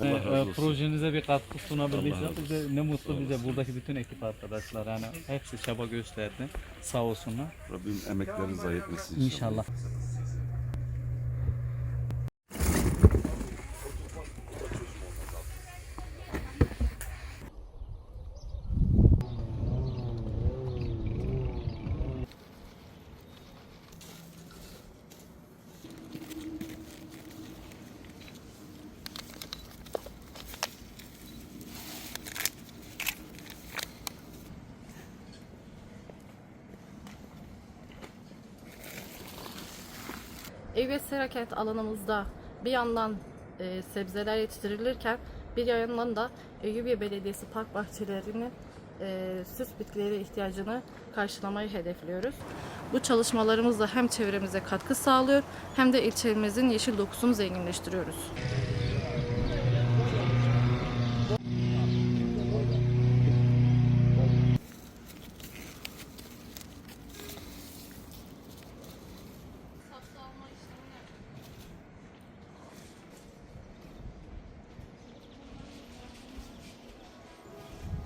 E, olsun. projenize bir katkı razı bize ne mutlu bize buradaki bütün ekip arkadaşlar yani hepsi çaba gösterdi sağ olsunlar. Rabbim emeklerini zayi etmesin İnşallah. Ev ve alanımızda bir yandan e, sebzeler yetiştirilirken bir yandan da Eyyubiye Belediyesi park bahçelerinin e, süs bitkileri ihtiyacını karşılamayı hedefliyoruz. Bu çalışmalarımızla hem çevremize katkı sağlıyor hem de ilçemizin yeşil dokusunu zenginleştiriyoruz.